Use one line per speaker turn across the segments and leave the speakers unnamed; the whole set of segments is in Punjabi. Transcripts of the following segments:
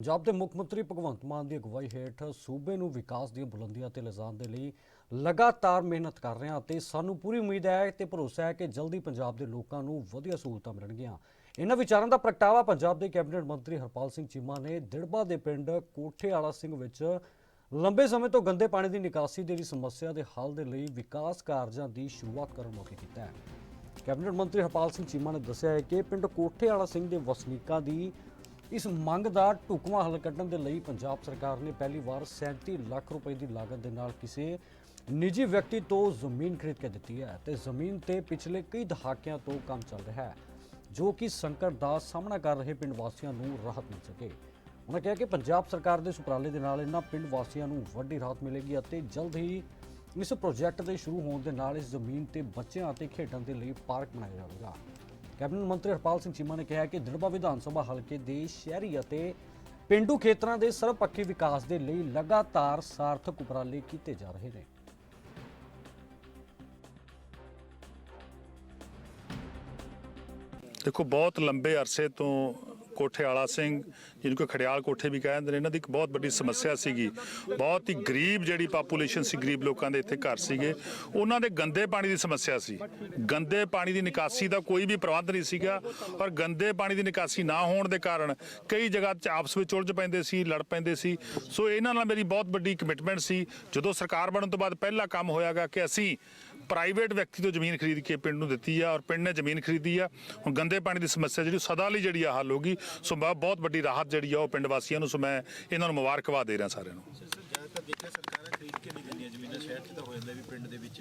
ਪੰਜਾਬ ਦੇ ਮੁੱਖ ਮੰਤਰੀ ਭਗਵੰਤ ਮਾਨ ਦੀ ਅਗਵਾਈ ਹੇਠ ਸੂਬੇ ਨੂੰ ਵਿਕਾਸ ਦੀਆਂ ਬੁਲੰਦੀਆਂ ਤੇ ਲਿਜਾਣ ਦੇ ਲਈ ਲਗਾਤਾਰ ਮਿਹਨਤ ਕਰ ਰਹੇ ਹਾਂ ਤੇ ਸਾਨੂੰ ਪੂਰੀ ਉਮੀਦ ਹੈ ਤੇ ਭਰੋਸਾ ਹੈ ਕਿ ਜਲਦੀ ਪੰਜਾਬ ਦੇ ਲੋਕਾਂ ਨੂੰ ਵਧੀਆ ਸਹੂਲਤਾਂ ਮਿਲਣਗੀਆਂ। ਇਹਨਾਂ ਵਿਚਾਰਾਂ ਦਾ ਪ੍ਰਗਟਾਵਾ ਪੰਜਾਬ ਦੇ ਕੈਬਨਿਟ ਮੰਤਰੀ ਹਰਪਾਲ ਸਿੰਘ ਚੀਮਾ ਨੇ ਦਿੜਬਾ ਦੇ ਪਿੰਡ ਕੋਠੇ ਵਾਲਾ ਸਿੰਘ ਵਿੱਚ ਲੰਬੇ ਸਮੇਂ ਤੋਂ ਗੰਦੇ ਪਾਣੀ ਦੀ ਨਿਕਾਸੀ ਦੇ ਲਈ ਸਮੱਸਿਆ ਦੇ ਹੱਲ ਦੇ ਲਈ ਵਿਕਾਸ ਕਾਰਜਾਂ ਦੀ ਸ਼ੁਰੂਆਤ ਕਰਨ ਮੌਕੇ ਕੀਤਾ ਹੈ। ਕੈਬਨਿਟ ਮੰਤਰੀ ਹਰਪਾਲ ਸਿੰਘ ਚੀਮਾ ਨੇ ਦੱਸਿਆ ਹੈ ਕਿ ਪਿੰਡ ਕੋਠੇ ਵਾਲਾ ਸਿੰਘ ਦੇ ਵਸਨੀਕਾਂ ਦੀ ਇਸ ਮੰਗ ਦਾ ਢੁਕਵਾਂ ਹੱਲ ਕੱਢਣ ਦੇ ਲਈ ਪੰਜਾਬ ਸਰਕਾਰ ਨੇ ਪਹਿਲੀ ਵਾਰ 37 ਲੱਖ ਰੁਪਏ ਦੀ ਲਾਗਤ ਦੇ ਨਾਲ ਕਿਸੇ ਨਿੱਜੀ ਵਿਅਕਤੀ ਤੋਂ ਜ਼ਮੀਨ ਖਰੀਦ ਕੇ ਦਿੱਤੀ ਹੈ ਤੇ ਜ਼ਮੀਨ ਤੇ ਪਿਛਲੇ ਕਈ ਦਹਾਕਿਆਂ ਤੋਂ ਕੰਮ ਚੱਲ ਰਿਹਾ ਹੈ, ਜੋ ਕਿ ਸੰਕਟ ਦਾ ਸਾਹਮਣਾ ਕਰ ਰਹੇ ਪਿੰਡ ਵਾਸੀਆਂ ਨੂੰ ਰਾਹਤ ਮਿਲ ਸਕੇ। ਉਹਨਾਂ ਕਿਹਾ ਕਿ ਪੰਜਾਬ ਸਰਕਾਰ ਦੇ ਸੁਪਰਾਲੇ ਦੇ ਨਾਲ ਇਹਨਾਂ ਪਿੰਡ ਵਾਸੀਆਂ ਨੂੰ ਵੱਡੀ ਰਾਹਤ ਮਿਲੇਗੀ ਅਤੇ ਜਲਦ ਹੀ ਇਸ ਪ੍ਰੋਜੈਕਟ ਦੇ ਸ਼ੁਰੂ ਹੋਣ ਦੇ ਨਾਲ ਇਸ ਜ਼ਮੀਨ ਤੇ ਬੱਚਿਆਂ ਅਤੇ ਖੇਡਾਂ ਦੇ ਲਈ ਪਾਰਕ ਬਣਾਇਆ ਜਾਵੇਗਾ। ਕੈਬਨਿਟ ਮੰਤਰੀ ਹਰਪਾਲ ਸਿੰਘ ਚੀਮਾ ਨੇ ਕਿਹਾ ਕਿ ਦਿੜਬਾ ਵਿਧਾਨ ਸਭਾ ਹਲਕੇ ਦੇ ਸ਼ਹਿਰੀ ਅਤੇ ਪਿੰਡੂ ਖੇਤਰਾਂ ਦੇ ਸਰਬਪੱਖੀ ਵਿਕਾਸ ਦੇ ਲਈ ਲਗਾਤਾਰ ਸਾਰਥਕ ਉਪਰਾਲੇ ਕੀਤੇ ਜਾ ਰਹੇ ਨੇ।
ਦੇਖੋ, ਬਹੁਤ ਲੰਬੇ ਅਰਸੇ ਤੋਂ ਕੋਠੇ ਵਾਲਾ ਸਿੰਘ, ਜਿਹਨੂੰ ਕਿ ਖੜਿਆਲ ਕੋਠੇ ਵੀ ਕਹਿੰਦੇ ਨੇ, ਇਹਨਾਂ ਦੀ ਇੱਕ ਬਹੁਤ ਵੱਡੀ ਸਮੱਸਿਆ ਸੀਗੀ। ਬਹੁਤ ਹੀ ਗਰੀਬ ਜਿਹੜੀ ਪਾਪੂਲੇਸ਼ਨ ਸੀ, ਗਰੀਬ ਲੋਕਾਂ ਦੇ ਇੱਥੇ ਘਰ ਸੀਗੇ। ਉਹਨਾਂ ਦੇ ਗੰਦੇ ਪਾਣੀ ਦੀ ਸਮੱਸਿਆ ਸੀ। ਗੰਦੇ ਪਾਣੀ ਦੀ ਨਿਕਾਸੀ ਦਾ ਕੋਈ ਵੀ ਪ੍ਰਬੰਧ ਨਹੀਂ ਸੀਗਾ ਔਰ ਗੰਦੇ ਪਾਣੀ ਦੀ ਨਿਕਾਸੀ ਨਾ ਹੋਣ ਦੇ ਕਾਰਨ ਕਈ ਜਗ੍ਹਾ 'ਚ ਆਪਸ ਵਿੱਚ ਉਲਝ ਪੈਂਦੇ ਸੀ, ਲੜ ਪੈਂਦੇ ਸੀ। ਸੋ ਇਹਨਾਂ ਨਾਲ ਮੇਰੀ ਬਹੁਤ ਵੱਡੀ ਕਮਿਟਮੈਂਟ ਸੀ। ਜਦੋਂ ਸਰਕਾਰ ਬਣਨ ਤੋਂ ਬਾਅਦ ਪਹਿਲਾ ਕੰਮ ਹੋਇਆਗਾ ਕਿ ਅਸੀਂ ਪ੍ਰਾਈਵੇਟ ਵਿਅਕਤੀ ਤੋਂ ਜ਼ਮੀਨ ਖਰੀਦ ਕੇ ਪਿੰਡ ਨੂੰ ਦਿੱਤੀ ਆ ਔਰ ਪਿੰਡ ਨੇ ਜ਼ਮੀਨ ਖਰੀਦੀ ਆ। ਹੁਣ ਗੰਦੇ ਪਾਣੀ ਦੀ ਸਮੱਸਿਆ ਜਿਹੜੀ ਸਦਾ ਲਈ ਜਿਹੜੀ ਆ ਹੱਲ ਹੋਗੀ ਸੋ ਮੈਂ ਬਹੁਤ ਵੱਡੀ ਰਾਹਤ ਜਿਹੜੀ ਆ ਉਹ ਪਿੰਡ ਵਾਸੀਆਂ ਨੂੰ ਸੋ ਮੈਂ ਇਹਨਾਂ ਨੂੰ ਮੁਬਾਰਕਬਾਦ ਦੇ ਰਿਹਾ ਸਾਰਿਆਂ ਨੂੰ।
ਜ਼ਿਆਦਾਤਰ ਦੇਖਿਆ ਸਰਕਾਰਾਂ ਖਰੀਦ ਕੇ ਨਹੀਂ ਦਿੰਦੀਆਂ ਜ਼ਮੀਨਾਂ ਸ਼ਹਿਰ 'ਚ ਤਾਂ ਹੋ ਜਾਂਦਾ ਵੀ ਪਿੰਡ ਦੇ ਵਿੱਚ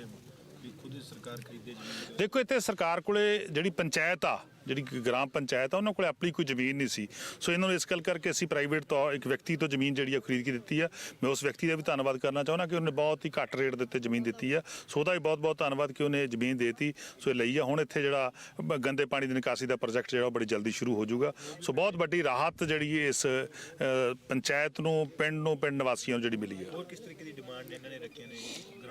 ਵੀ ਖੁਦ ਹੀ ਸਰਕਾਰ ਖਰੀਦੇ ਜ਼ਮੀਨ।
ਦੇਖੋ ਇੱਥੇ ਸਰਕਾਰ ਕੋਲੇ ਜਿਹੜੀ ਪੰਚਾਇਤ ਆ ਜਿਹੜੀ ਗ੍ਰਾਮ ਪੰਚਾਇਤ ਆ, ਉਹਨਾਂ ਕੋਲ ਆਪਣੀ ਕੋਈ ਜ਼ਮੀਨ ਨਹੀਂ ਸੀ। ਸੋ ਇਹਨਾਂ ਨੂੰ ਇਸ ਗੱਲ ਕਰਕੇ ਅਸੀਂ ਪ੍ਰਾਈਵੇਟ ਤੌਰ ਇੱਕ ਵਿਅਕਤੀ ਤੋਂ ਜ਼ਮੀਨ ਜਿਹੜੀ ਆ ਖਰੀਦ ਕੇ ਦਿੱਤੀ ਆ। ਮੈਂ ਉਸ ਵਿਅਕਤੀ ਦਾ ਵੀ ਧੰਨਵਾਦ ਕਰਨਾ ਚਾਹੁੰਦਾ ਕਿ ਉਹਨੇ ਬਹੁਤ ਹੀ ਘੱਟ ਰੇਟ ਦੇ ਉੱਤੇ ਜ਼ਮੀਨ ਦਿੱਤੀ ਆ। ਸੋ ਉਹਦਾ ਵੀ ਬਹੁਤ ਬਹੁਤ ਧੰਨਵਾਦ ਕਿ ਉਹਨੇ ਜ਼ਮੀਨ ਦੇਤੀ। ਸੋ ਇਹ ਲਈ ਆ। ਹੁਣ ਇੱਥੇ ਜਿਹੜਾ ਗੰਦੇ ਪਾਣੀ ਦੀ ਨਿਕਾਸੀ ਦਾ ਪ੍ਰੋਜੈਕਟ ਜਿਹੜਾ ਉਹ ਬੜੀ ਜਲਦੀ ਸ਼ੁਰੂ ਹੋ ਜਾਊਗਾ। ਸੋ ਬਹੁਤ ਵੱਡੀ ਰਾਹਤ ਜਿਹੜੀ ਇਸ ਪੰਚਾਇਤ ਨੂੰ, ਪਿੰਡ ਨੂੰ, ਪਿੰਡ ਨਿਵਾਸੀਆਂ ਨੂੰ ਜਿਹੜੀ ਮਿਲੀ ਆ।
ਹੋਰ ਕਿਸ ਤਰੀਕੇ ਦੀ ਡਿਮਾਂਡ ਇਹਨਾਂ ਨੇ ਰੱਖੀਆਂ ਨੇ?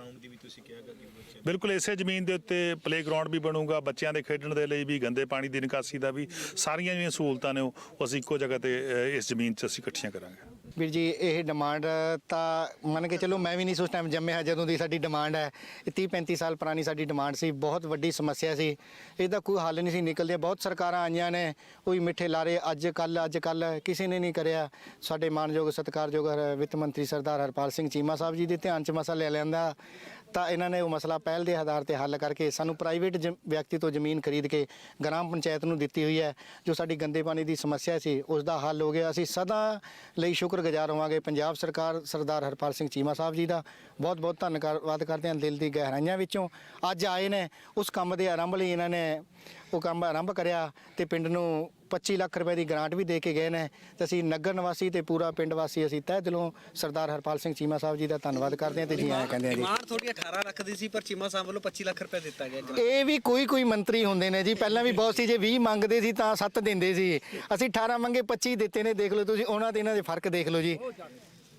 ਗਰਾਊਂਡ ਦੀ ਵੀ ਤੁਸੀਂ ਕਿਹਾ ਕਿ ਬੱਚੇ
ਬਿਲਕੁਲ ਇਸੇ ਜ਼ਮੀਨ ਦੇ ਉੱਤੇ ਪਲੇਗਰਾਉਂਡ ਵੀ ਬਣੂਗਾ ਬੱਚਿਆਂ ਦੇ ਖੇਡਣ ਦੇ ਲਈ ਵੀ ਗੰਦੇ ਪਾਣੀ ਦੀ ਨਿਕਾਸੀ ਦਾ ਵੀ ਸਾਰੀਆਂ ਜਿਹੜੀਆਂ ਸਹੂਲਤਾਂ ਨੇ ਉਹ ਉਹ ਅਸੀਂ ਇੱਕੋ ਜਗ੍ਹਾ ਤੇ ਅ, ਇਸ ਜ਼ਮੀਨ 'ਚ ਅਸੀਂ ਇਕੱਠੀਆਂ ਕਰਾਂਗੇ।
ਵੀਰ ਜੀ, ਇਹ ਡਿਮਾਂਡ ਤਾਂ ਮੰਨ ਕੇ ਚਲੋ ਮੈਂ ਵੀ ਨਹੀਂ ਉਸ ਟਾਈਮ ਜੰਮਿਆ, ਜਦੋਂ ਦੀ ਸਾਡੀ ਡਿਮਾਂਡ ਹੈ। ਇਹ 30 35 ਸਾਲ ਪੁਰਾਣੀ ਸਾਡੀ ਡਿਮਾਂਡ ਸੀ, ਬਹੁਤ ਵੱਡੀ ਸਮੱਸਿਆ ਸੀ। ਇਹਦਾ ਕੋਈ ਹੱਲ ਨਹੀਂ ਸੀ ਨਿਕਲਦੇ ਬਹੁਤ ਸਰਕਾਰਾਂ ਆਈਆਂ ਨੇ ਕੋਈ ਮਿੱਠੇ ਲਾਰੇ, ਅੱਜ ਕੱਲ ਅੱਜ ਕੱਲ ਕਿਸੇ ਨੇ ਨਹੀਂ ਕਰਿਆ। ਸਾਡੇ ਮਾਨਯੋਗ ਸਤਿਕਾਰਯੋਗ ਵਿੱਤ ਮੰਤਰੀ ਸਰਦਾਰ ਹਰਪਾਲ ਸਿੰਘ ਚੀਮਾ ਸਾਹਿਬ ਜੀ ਦੇ ਧਿਆਨ 'ਚ ਮਸਲਾ ਲੈ ਲੈਂਦਾ। ਤਾਂ ਇਹਨਾਂ ਨੇ ਉਹ ਮਸਲਾ ਪਹਿਲ ਦੇ ਆਧਾਰ ਤੇ ਹੱਲ ਕਰਕੇ ਸਾਨੂੰ ਪ੍ਰਾਈਵੇਟ ਵਿਅਕਤੀ ਤੋਂ ਜ਼ਮੀਨ ਖਰੀਦ ਕੇ ਗ੍ਰਾਮ ਪੰਚਾਇਤ ਨੂੰ ਦਿੱਤੀ ਹੋਈ ਹੈ, ਜੋ ਸਾਡੀ ਗੰਦੇ ਪਾਣੀ ਦੀ ਸਮੱਸਿਆ ਸੀ ਉਸ ਦਾ ਹੱਲ ਹੋ ਗਿਆ। ਅਸੀਂ ਸਦਾ ਲਈ ਸ਼ੁਕਰਗੁਜ਼ਾਰ ਹੋਵਾਂਗੇ ਪੰਜਾਬ ਸਰਕਾਰ ਸਰਦਾਰ ਹਰਪਾਲ ਸਿੰਘ ਚੀਮਾ ਸਾਹਿਬ ਜੀ ਦਾ। ਬਹੁਤ ਬਹੁਤ ਧੰਨਵਾਦ ਕਰਦੇ ਹਾਂ ਦਿਲ ਦੀ ਗਹਿਰਾਈਆਂ ਵਿੱਚੋਂ। ਅੱਜ ਆਏ ਨੇ, ਉਸ ਕੰਮ ਦੇ ਆਰੰਭ ਲਈ ਇਹਨਾਂ ਨੇ ਉਹ ਕੰਮ ਆਰੰਭ ਕਰਿਆ ਤੇ ਪਿੰਡ ਨੂੰ 25 ਲੱਖ ਰੁਪਏ ਦੀ ਗ੍ਰਾਂਟ ਵੀ ਦੇ ਕੇ ਗਏ ਨੇ ਤੇ ਅਸੀਂ ਨਗਰ ਨਿਵਾਸੀ ਤੇ ਪੂਰਾ ਪਿੰਡ ਵਾਸੀ ਅਸੀਂ ਤਹਿ ਦਿਲੋਂ ਸਰਦਾਰ ਹਰਪਾਲ ਸਿੰਘ ਚੀਮਾ ਸਾਹਿਬ ਜੀ ਦਾ ਧੰਨਵਾਦ ਕਰਦੇ ਹਾਂ ਤੇ ਜੀ ਆਇਆਂ ਕਹਿੰਦੇ ਹਾਂ ਜੀ।
ਡਿਮਾਂਡ ਥੋੜੀ 18 ਲੱਖ ਦੀ ਸੀ ਪਰ ਚੀਮਾ ਸਾਹਿਬ ਵੱਲੋਂ 25 ਲੱਖ ਰੁਪਏ ਦਿੱਤਾ ਗਿਆ ਜੀ।
ਇਹ ਵੀ ਕੋਈ ਕੋਈ ਮੰਤਰੀ ਹੁੰਦੇ ਨੇ ਜੀ ਪਹਿਲਾਂ ਵੀ ਬਹੁਤ ਸੀ ਜੇ 20 ਮੰਗਦੇ ਸੀ ਤਾਂ 7 ਦਿੰਦੇ ਸੀ। ਅਸੀਂ 18 ਮੰਗੇ 25 ਦਿੱਤੇ ਨੇ ਦੇਖ ਲਓ ਤੁਸੀਂ ਉਹਨਾਂ ਤੇ ਇਹਨਾਂ ਦੇ ਫ਼ਰਕ ਦੇਖ ਲਓ ਜੀ।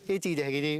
ਇਹ ਚੀਜ਼ ਹੈਗੀ ਜੀ।